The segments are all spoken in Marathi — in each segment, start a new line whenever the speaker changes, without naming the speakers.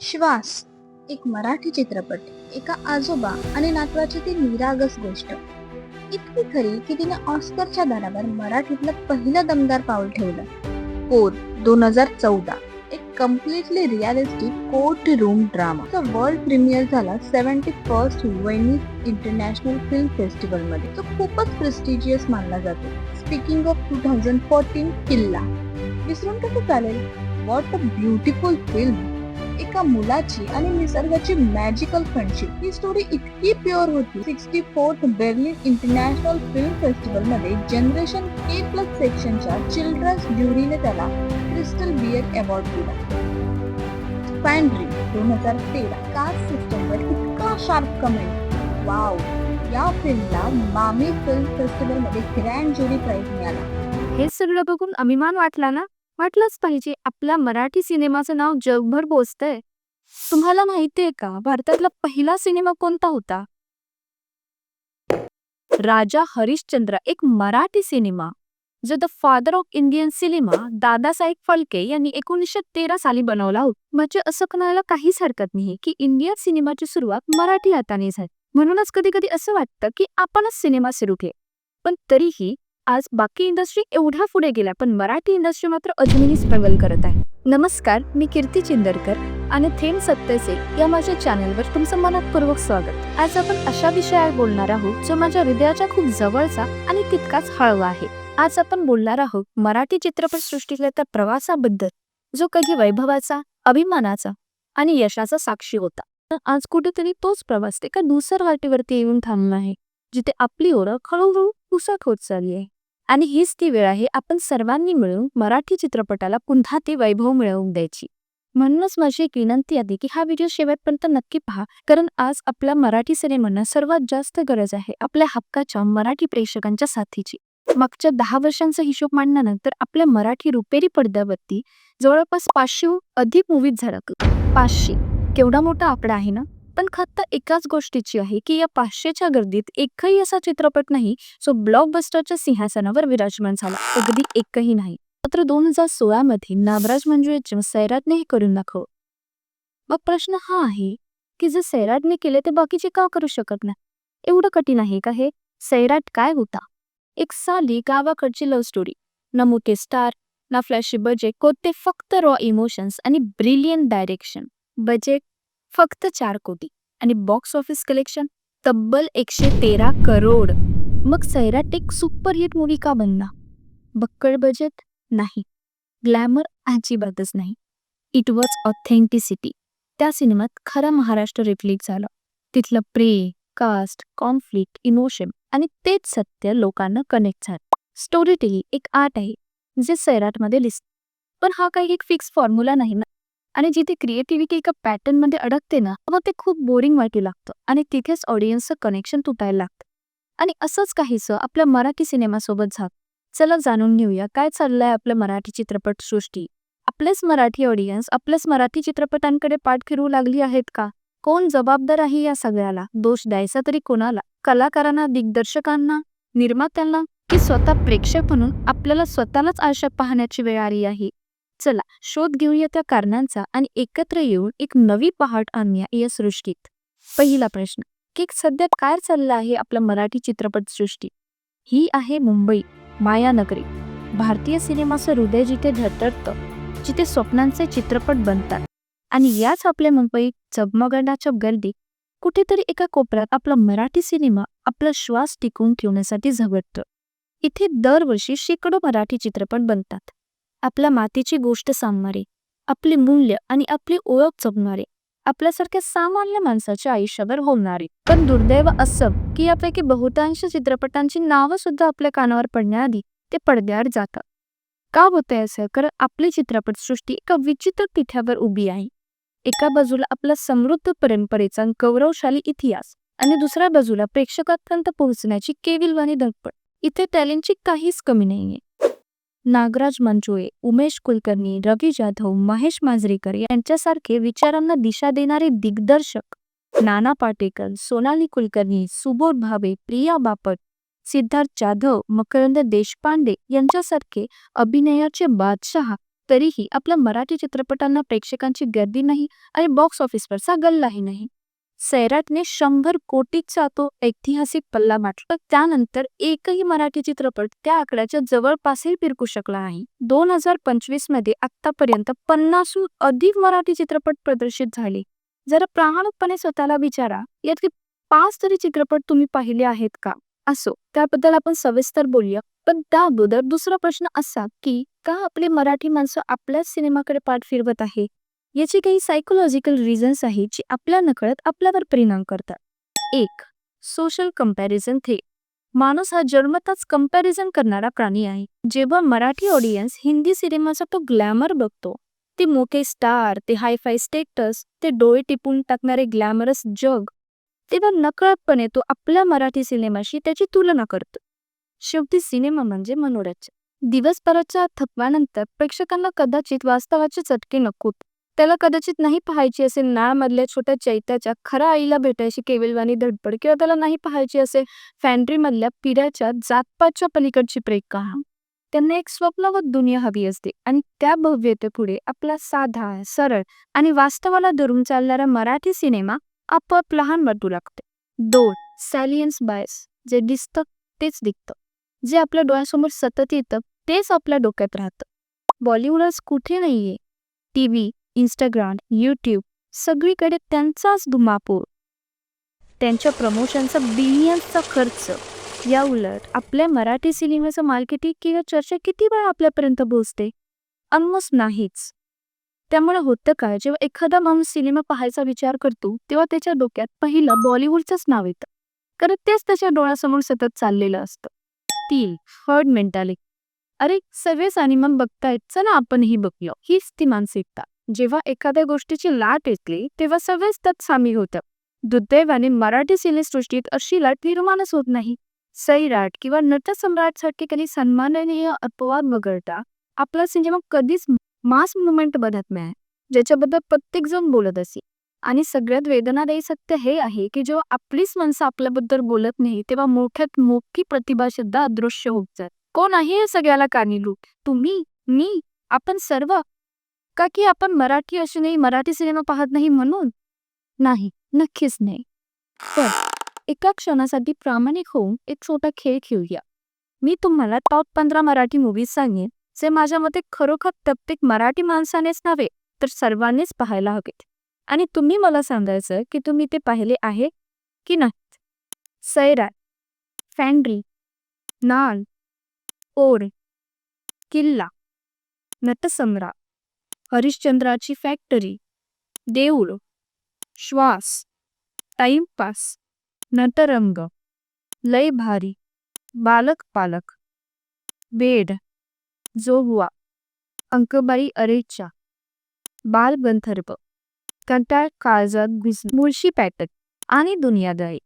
श्वास एक मराठी चित्रपट एका आजोबा आणि नातवाची ती निरागस गोष्ट. इतकी खरी की तिने ऑस्करच्या दारावर मराठीतलं पहिलं दमदार पाऊल ठेवलं. कोर दोन हजार चौदा एक completely realistic court room drama world premiere झाला seventy first Venice international film फेस्टिवलमध्ये तो खूपच प्रेस्टिजियस मानला जातो. Speaking of two thousand fourteen Killa. विसरून कसं चालेल? वॉट अ ब्युटिफुल फिल्म एका मुलाची आणि निसर्गाची मॅजिकल फ्रेंडशिप ही स्टोरी इतकी प्युअर होती. Sixty fourth Berlin international film फेस्टिवलमध्ये जनरेशन के प्लस सेक्शनच्या चिल्ड्रन्स ज्युरीने त्याला क्रिस्टल बियर अवॉर्ड दिला. पॅन्ड्री दोन हजार तेरा. कास्ट सिस्टमवर इतका शार्प कमेंट वाव या फिल्मला मामी फिल्म फेस्टिवलमध्ये ग्रँड ज्युरी प्राइज मिळाला.
हे सगळं बघून अभिमान वाटला ना? वाटलंच पाहिजे. आपल्या मराठी सिनेमाचं नाव जगभर पोचतंय. तुम्हाला माहितीये का भारतातला पहिला सिनेमा कोणता होता? राजा हरिश्चंद्र एक मराठी सिनेमा जो the father of Indian cinema Dadasaheb Phalke यांनी एकोणीसशे तेरा साली बनवला होता. म्हणजे असं कोणाला काहीच हरकत नाही की इंडियन सिनेमाची सुरुवात मराठी हाताने झाली. म्हणूनच कधी कधी असं वाटतं की आपणच सिनेमा सुरू केला. पण तरीही आज बाकी इंडस्ट्री एवढ्या पुढे गेल्या पण मराठी इंडस्ट्री मात्र अजूनही स्ट्रगल करत आहे. नमस्कार मी कीर्ती चिंदरकर आणि थेंब सत्याचे या माझ्या चॅनलवर तुमचं मनापूर्वक स्वागत. आज आपण अशा विषयावर बोलणार आहोत जो माझ्या हृदयाच्या खूप जवळचा आणि तितकाच हळवा आहे. आज आपण बोलणार आहोत मराठी चित्रपट सृष्टीतल्या त्या प्रवासाबद्दल जो कधी वैभवाचा अभिमानाचा आणि यशाचा साक्षी होता. तर आज कुठेतरी तोच प्रवास एका दुसऱ्या वाटेवरती येऊन थांबला आहे जिथे आपली ओळख हळूहळू पुसट होत चालली आहे. आणि हीच ती वेळ आहे आपण सर्वांनी मिळून मराठी चित्रपटाला पुन्हा ते वैभव मिळवून द्यायची. म्हणूनच माझी एक विनंती आहे की हा व्हिडिओ शेवटपर्यंत नक्की पहा कारण आज आपल्या मराठी सिनेमांना सर्वात जास्त गरज आहे आपल्या हक्काच्या मराठी प्रेक्षकांच्या साथीची. मागच्या दहा वर्षांचा हिशोब मांडल्यानंतर आपल्या मराठी रुपेरी पडद्यावरती जवळपास पाचशेहून अधिक मूवीज झाला पाचशे. केवढा मोठा आकडा आहे ना? पण खत्त एकाच गोष्टीची आहे की या पाचशेच्या गर्दीत एकही असा चित्रपट नाही जो ब्लॉकबस्टरच्या सिंहासनावर विराजमान झाला अगदी एकही नाही. मात्र दोन हजार सोळा मध्ये नागराज मंजुळेच्या सैराटने हे करून दाखव मग प्रश्न हा आहे की जर सैराटने केले ते बाकीचे का करू शकत नाही? एवढं कठीण आहे का हे? सैराट काय होता? एक साली गावाकडची लव्ह स्टोरी ना मोठे स्टार ना फ्लॅशी बजेट कोते फक्त रॉ इमोशन्स आणि ब्रिलियंट डायरेक्शन बजेट फक्त चार कोटी. आणि बॉक्स ऑफिस कलेक्शन तब्बल एकशे तेरा करोड. मग सैराट एक सुपरहिट मूवी का बनला? बक्कळ बजेट नाही. ग्लॅमर अजिबातच नाही. इट वॉज ऑथेंटिसिटी त्या सिनेमात खरा महाराष्ट्र रिफ्लेक्ट झाला. तिथलं प्रे कास्ट कॉन्फ्लिक्ट इमोशन आणि तेच सत्य लोकांना कनेक्ट झालं. स्टोरी टेलिंग एक आर्ट आहे जे सैराटमध्ये दिसते पण हा काही एक फिक्स फॉर्म्युला नाही ना. आणि जिथे क्रिएटिव्हिटी एका पॅटर्नमध्ये अडकते ना मग ते खूप बोरिंग वाटू लागतं आणि तिथेच ऑडियन्सचं कनेक्शन तुटायला लागतं. आणि असंच काहीसं आपल्या मराठी सिनेमासोबत झालं. चला जाणून घेऊया काय चाललंय आपलं मराठी चित्रपट सृष्टी. आपलेच मराठी ऑडियन्स आपल्याच मराठी चित्रपटांकडे पाठ फिरवू लागली आहेत का? कोण जबाबदार आहे या सगळ्याला? दोष द्यायचा तरी कोणाला? कलाकारांना दिग्दर्शकांना निर्मात्यांना की स्वतः प्रेक्षक म्हणून आपल्याला स्वतःलाच आरशात पाहण्याची वेळ आली आहे? चला शोध घेऊया त्या कारणांचा आणि एकत्र येऊन एक नवी पहाट आणूया या सृष्टीत. पहिला प्रश्न की सध्या काय चाललं आहे आपला मराठी चित्रपट सृष्टी ही आहे मुंबई मायानगरी भारतीय सिनेमाचं हृदय जिथे धडधडतं जिथे स्वप्नांचे चित्रपट बनतात. आणि याच आपल्या मुंबई झगमगण्याच्या गर्दी कुठेतरी एका कोपऱ्यात आपला मराठी सिनेमा आपला श्वास टिकवून ठेवण्यासाठी झगडतं. इथे दरवर्षी शेकडो मराठी चित्रपट बनतात. आपल्या मातीची गोष्ट सांगणारे आपले मूल्य आणि आपली ओळख जपणारे आपल्यासारख्या सामान्य माणसाच्या आयुष्यावर होणारे. पण दुर्दैव असं की यापैकी बहुतांश चित्रपटांची नावं सुद्धा आपल्या कानावर पडण्याआधी ते पडद्यावर जातात. का होतंय असं? कारण आपली चित्रपटसृष्टी एका विचित्र तिथ्यावर उभी आहे. एका बाजूला आपला समृद्ध परंपरेचा गौरवशाली इतिहास आणि दुसऱ्या बाजूला प्रेक्षकांपर्यंत पोहोचण्याची केविलवाणी धडपड. इथे टॅलेंटची काहीच कमी नाहीये. नागराज मंजुळे उमेश कुलकर्णी रवी जाधव महेश मांजरेकर यांच्यासारखे विचारांना दिशा देणारे दिग्दर्शक नाना पाटेकर सोनाली कुलकर्णी सुबोध भावे प्रिया बापट सिद्धार्थ जाधव मकरंद देशपांडे यांच्यासारखे अभिनयाचे बादशहा तरीही आपल्या मराठी चित्रपटांना प्रेक्षकांची गर्दी नाही आणि बॉक्स ऑफिसवरचा गल्लाही नाही. सैराटने शंभर कोटीचा तो ऐतिहासिक पल्ला माटला त्यानंतर एकही मराठी चित्रपट त्या आकड्याच्या जवळपासही फिरकू शकला नाही. दोन हजार पंचवीसमध्ये आतापर्यंत पन्नासहून अधिक मराठी चित्रपट प्रदर्शित झाले. जरा प्रामाणिकपणे स्वतःला विचारा यातले पाच तरी चित्रपट तुम्ही पाहिले आहेत का? असो त्याबद्दल आपण सविस्तर बोलूया. पण त्या अगोदर दुसरा प्रश्न असा की का आपली मराठी माणसं आपल्याच सिनेमाकडे पाठ फिरवत आहे? याची काही सायकोलॉजिकल रिझन्स आहेत जी आपल्या नकळत आपल्यावर परिणाम करतात. एक सोशल कंपॅरिझन थे माणूस हा जन्मताच कंपॅरिझन करणारा प्राणी आहे. जेव्हा मराठी ऑडियन्स हिंदी सिनेमाचा तो ग्लॅमर बघतो ते मोठे स्टार ते हायफाय स्टेटस ते डोळे टिपून टाकणारे ग्लॅमरस जग तेव्हा नकळतपणे तो आपल्या मराठी सिनेमाशी त्याची तुलना करतो. शेवटी सिनेमा म्हणजे मनोरंजन. दिवसभराच्या थकव्यानंतर प्रेक्षकांना कदाचित वास्तवाचे चटके नकोत त्याला कदाचित नाही पाहायची असेल नाळमधल्या छोट्या चैत्याच्या खऱ्या आईला भेटायची केविलवाणी धडपड किंवा त्याला नाही पाहायची असेल फॅन्ड्रीमधल्या पिढ्याच्या जातपातच्या पलीकडची प्रेक्का त्यांना एक स्वप्नवत दुनिया हवी असते आणि त्या भव्यतेपुढे आपला साधा सरळ आणि वास्तवाला धरून चालणारा मराठी सिनेमा आपोआप लहान वाटू लागते. दोन सॅलियन्स बायस जे दिसतं तेच दिखतं. जे आपल्या डोळ्यासमोर सतत येतं तेच आपल्या डोक्यात राहतं. बॉलिवूडच कुठे नाहीये? टी व्ही इंस्टाग्राम यूट्यूब सगळीकडे त्यांचाच धुमापूर. त्यांच्या प्रमोशनचा बिलियन्सचा खर्च. या उलट आपल्या मराठी सिनेमाचं मार्केटिंग किंवा चर्चा किती वेळा आपल्यापर्यंत पोहोचते? ऑलमोस्ट नाहीच. त्यामुळे होतं काय जेव्हा एखादा माणूस सिनेमा पाहायचा विचार करतो तेव्हा त्याच्या डोक्यात पहिलं बॉलिवूडचंच नाव येतं. कारण तेच त्याच्या डोळ्यासमोर सतत चाललेलं असतं. तीन हर्ड मेंटॅलिटी अरे सगळे सिनेमा बघतायत चला आपणही बघूया. हीच ती मानसिकता. जेव्हा एखाद्या गोष्टीची लाट येतली तेव्हा सगळेच त्यात सामील होतं. दुर्दैवाने मराठी सिनेसृष्टीत अशी लाट निर्माणच होत नाही. सैराट किंवा नटसम्राटसारखे कधी सन्माननीय अपवाद वगळता आपला सिनेमा कधीच मास मुवमेंट बनत नाही ज्याच्याबद्दल प्रत्येक जण बोलत असे. आणि सगळ्यात वेदनादायी सत्य हे आहे की जेव्हा आपलीच माणसं आपल्याबद्दल बोलत नाही तेव्हा मोठ्यात मोठी प्रतिभा सुद्धा अदृश्य होत जात. कोण आहे या सगळ्याला कारणीभूत? तुम्ही? मी? आपण सर्व? का की आपण मराठी असूनही मराठी सिनेमा पाहत नाही म्हणून? नाही नक्कीच नाही. पण एका क्षणासाठी प्रामाणिक होऊन एक छोटा खेळ खेळूया. मी तुम्हाला टॉप पंधरा मराठी मूवीज सांगेन जे माझ्या मते खरोखर प्रत्येक मराठी माणसानेच नव्हे तर सर्वांनीच पाहायला हवेत. आणि तुम्ही मला सांगायचं की तुम्ही ते पाहिले आहे की नाही सैराट फॅन्ड्री नाल ओर किल्ला नटसम्राट. हरिश्चंद्राची फॅक्टरी देऊळ. श्वास. टाइमपास नटरंग. लय भारी. बालक पालक. बेड. जोगवा. अंकबाई अरेच्या. बालगंधर्व कंटाळ काळजात भिज मुळशी पॅटर्न. आणि दुनियादारी.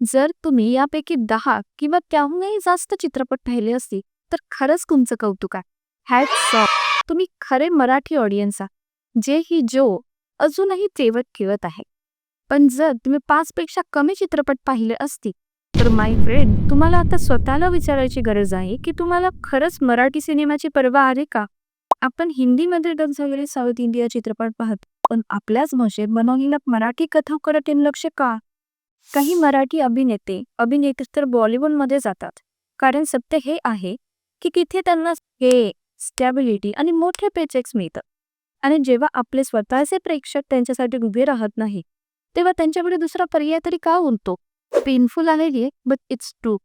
जर तुम्ही यापैकी दहा किंवा त्याहूनही जास्त चित्रपट पाहिले असतील तर खरंच तुमचं कौतुक आहे. हॅट सॉफ्ट तुम्ही खरे मराठी ऑडियन्स आहात. जे ही जो अजूनही तेवत खेळत आहे. पण जर तुम्ही पाच पेक्षा कमी चित्रपट पाहिले असतील तर माय फ्रेंड तुम्हाला आता स्वतःला विचारायची गरज आहे की तुम्हाला खरंच मराठी सिनेमाची पर्वा आहे का? आपण हिंदीमध्ये डब झालेले साऊथ इंडिया चित्रपट पाहतो पण आपल्याच भाषेत बनवलेल्या मराठी कथाकडे लक्ष का? काही मराठी अभिनेते अभिनेत्री तर बॉलिवूडमध्ये जातात. कारण सत्य हे आहे की तिथे त्यांना हे स्टॅबिलिटी आणि मोठे पेचेक्स मिळतात. आणि जेव्हा आपले स्वतःचे प्रेक्षक त्यांच्यासाठी उभे राहत नाही तेव्हा त्यांच्याकडे दुसरा पर्याय तरी का उरतो? पेनफुल आहे बट इट्स ट्रू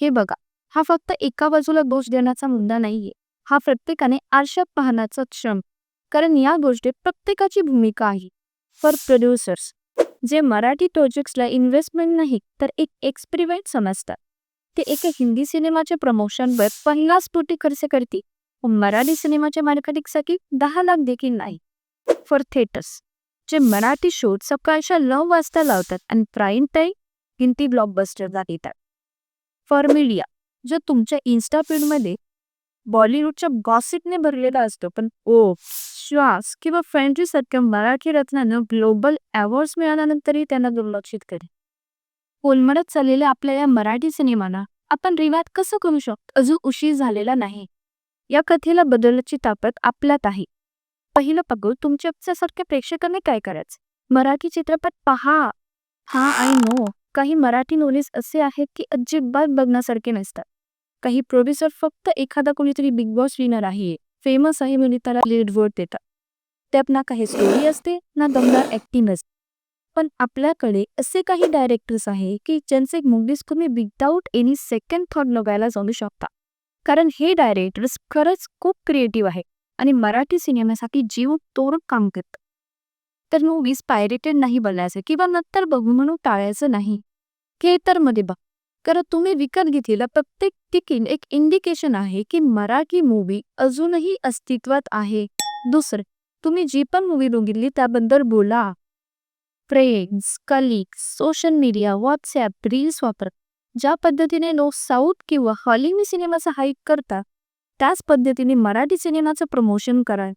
हे बघा हा फक्त एका बाजूला दोष देण्याचा मुद्दा नाहीये. हा प्रत्येकाने आरशात पाहण्याचा क्षम. कारण या गोष्टीत प्रत्येकाची भूमिका आहे. फॉर प्रोड्युसर्स जे मराठी प्रोजेक्ट्सला इन्व्हेस्टमेंट नाही तर एक एक्सपेरिमेंट समजतात. ते एका हिंदी सिनेमाच्या प्रमोशनवर पन्नास कोटी खर्च करते मराठी सिनेमाच्या मार्केटिंगसाठी दहा लाख देखील नाही. फॉर थिएटर्स जे मराठी शोध सकाळच्या नऊ वाजता लावतात आणि प्राईम टाईम हिंदी ब्लॉकबस्टरला देतात. फॉर मीडिया जो तुमच्या इन्स्टा फीडमध्ये बॉलिवूडच्या गॉसिपने भरलेला असतो पण ओ श्वास किंवा फ्रेंड्री सारख्या मराठी रत्नानं ग्लोबल अवॉर्ड्स मिळाल्यानंतरही त्यांना दुर्लक्षित करे कोलमडत चाललेल्या आपल्या या मराठी सिनेमाना आपण रिवात कसं करू शकतो? अजून उशीर झालेला नाही. या कथेला बदलण्याची ताकद आपल्यात आहे. पहिलं पाऊल तुमच्यासारख्या प्रेक्षकांनी काय करायचं? मराठी चित्रपट पहा. हा आणि नो. काही मराठी नोलीज असे आहेत की अजिबात बघण्यासारखे नसतात. काही प्रोड्युसर फक्त एखादा कोणीतरी बिग बॉस विनर आहे. फेमस आहे म्हणून त्याला लीड वर्ड देतात. त्यात ना काही स्टोरी असते ना दमदार ऍक्टिंग असते पण आपल्याकडे असे काही डायरेक्टर्स आहे की ज्यांचे मूवीज तुम्ही विदाऊट एनी सेकंड थॉट बघायला जाऊ शकता. कारण हे डायरेक्टर्स खरंच खूप क्रिएटिव्ह आहे आणि मराठी सिनेमासाठी जीव तोडून काम करतात. तर मूवीज पायरेटेड नाही बनायचं किंवा नंतर बघू म्हणून टाळायचं नाही. थिएटरमध्ये बघ. कारण तुम्ही विकत घेतलेला प्रत्येक तिकीट एक इंडिकेशन आहे की मराठी मूवी अजूनही अस्तित्वात आहे. दुसरं तुम्ही जी पण मूवी बघितली त्याबद्दल बोला. Friends colleagues social media WhatsApp reels वापरत ज्या पद्धतीने लोक साऊथ किंवा हॉलिवूड सिनेमाचा हाईक करतात त्याच पद्धतीने मराठी सिनेमाचं प्रमोशन करा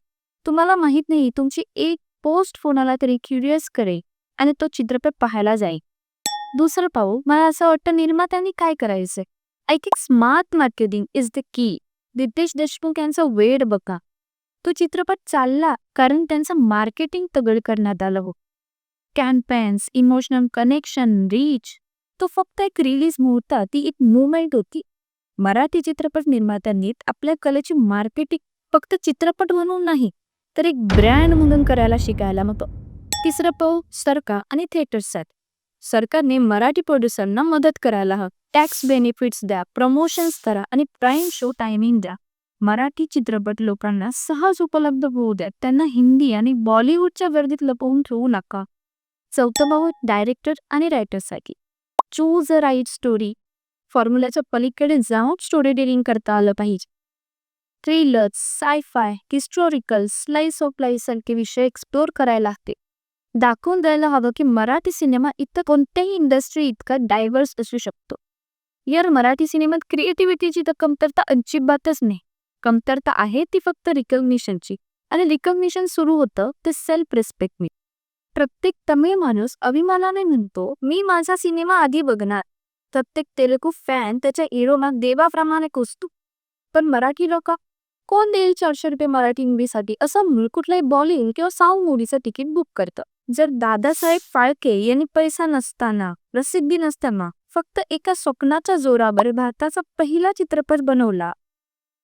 तुम्हाला माहीत नाही तुमची एक पोस्ट कोणाला तरी क्युरियस करेल आणि तो चित्रपट पाहायला जाईल. दुसरं पाहू मला असं वाटतं निर्मात्यांनी काय करायचं I think smart marketing is the की रितेश देशमुख यांचा वेळ बघा तो चित्रपट चालला कारण त्यांचं मार्केटिंग तगड करण्यात आलं हो. कॅम्पेन्स इमोशनल कनेक्शन रीच तो फक्त एक रिलीज मुहूर्त ती एक मुवमेंट होती. मराठी चित्रपट निर्मात्यांनी आपल्या कलेची मार्केटिंग फक्त चित्रपट म्हणून नाही तर एक ब्रँड म्हणून करायला शिकायला मग तिसरं पाहू सरकार आणि थिएटर्स आहेत सरकारने मराठी प्रोड्युसरना मदत करायला हवं. टॅक्स बेनिफिट्स द्या प्रमोशन्स करा आणि प्राईम शो टायमिंग द्या. मराठी चित्रपट लोकांना सहज उपलब्ध होऊ द्या. त्यांना हिंदी आणि बॉलिवूडच्या गर्दीत लपवून ठेवू नका. चौथं भाऊ डायरेक्टर आणि रायटरसाठी चूज अ राईट स्टोरी फॉर्म्युल्याच्या पलीकडे जाऊन स्टोरी टेलिंग करता आलं पाहिजे. Thrillers sci-fi historical slice of life सारखे विषय एक्सप्लोर करायला लागते. दाखवून द्यायला हवं की मराठी सिनेमा इतर कोणत्याही इंडस्ट्री इतका डायव्हर्स असू शकतो. यार मराठी सिनेमात क्रिएटिव्हिटीची तर कमतरता अजिबातच नाही. कमतरता आहे ती फक्त रिकग्निशनची आणि रिकग्निशन सुरू होतं ते सेल्फ रिस्पेक्टने प्रत्येक तमिळ माणूस अभिमानाने म्हणतो मी माझा सिनेमा आधी बघणार. प्रत्येक तेलुगू फॅन त्याच्या हिरोना देवाप्रमाणे कुसतो. पण मराठी लोक कोण देईल चारशे रुपये मराठी मुव्हीसाठी असं मूळ कुठल्याही बॉलिवूड किंवा साऊथ मुव्हीचं तिकीट बुक करतं. जर दादासाहेब फाळके यांनी पैसा नसताना प्रसिद्धी नसताना फक्त एका स्वप्नाच्या जोरावर भारताचा पहिला चित्रपट बनवला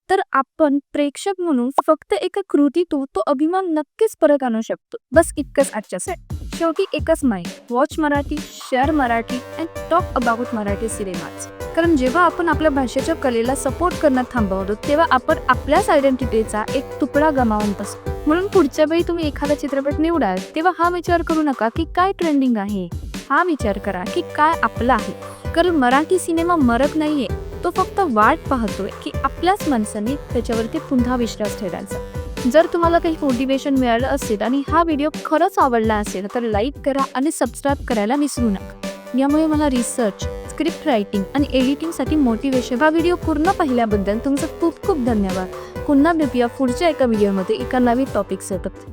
तर आपण प्रेक्षक म्हणून फक्त एका कृतीतून तो अभिमान नक्कीच परत आणू शकतो. बस इतकंच आजच्या set. शेवटी एकच माहीत watch Marathi share Marathi and talk about Marathi cinemas कारण जेव्हा आपण आपल्या भाषेच्या कलेला सपोर्ट करणं थांबवतो तेव्हा आपण आपल्याच आयडेंटिटीचा एक तुकडा गमावून बसतो. म्हणून पुढच्या वेळी तुम्ही एखादा चित्रपट निवडाल तेव्हा हा विचार करू नका की काय ट्रेंडिंग आहे. हा विचार करा की काय आपला आहे. कारण मराठी सिनेमा मरत नाहीये. तो फक्त वाट पाहतोय की आपल्याच माणसांनी त्याच्यावरती पुन्हा विश्वास ठेवायचा. जर तुम्हाला काही मोटिवेशन मिळालं असेल आणि हा व्हिडिओ खरंच आवडला असेल तर लाईक करा आणि सबस्क्राईब करायला विसरू नका. यामुळे मला रिसर्च स्क्रिप्ट रायटिंग आणि एडिटिंगसाठी मोटिवेशन हा व्हिडिओ पूर्ण पाहिल्याबद्दल तुमचं खूप खूप धन्यवाद. पुन्हा भेटूया पुढच्या एका व्हिडिओमध्ये एका नवीन टॉपिक सोबत.